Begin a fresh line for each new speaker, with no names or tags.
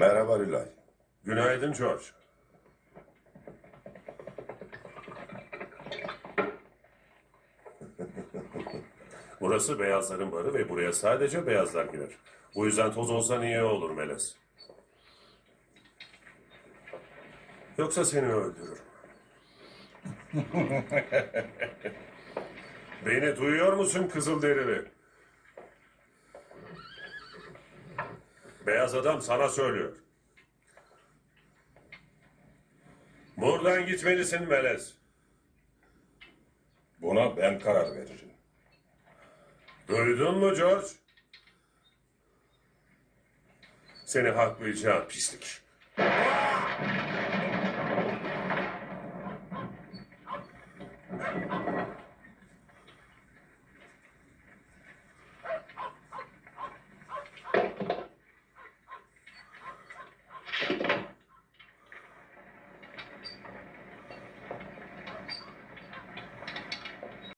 Merhaba Rülay.
Günaydın George. Burası beyazların barı ve buraya sadece beyazlar girer. Bu yüzden toz olsan iyi olur Melez. Yoksa seni öldürürüm. Beni duyuyor musun Kızılderili? Beyaz adam sana söylüyor. Buradan gitmelisin Melez.
Buna ben karar veririm.
Duydun mu George? Seni haklayacağım pislik.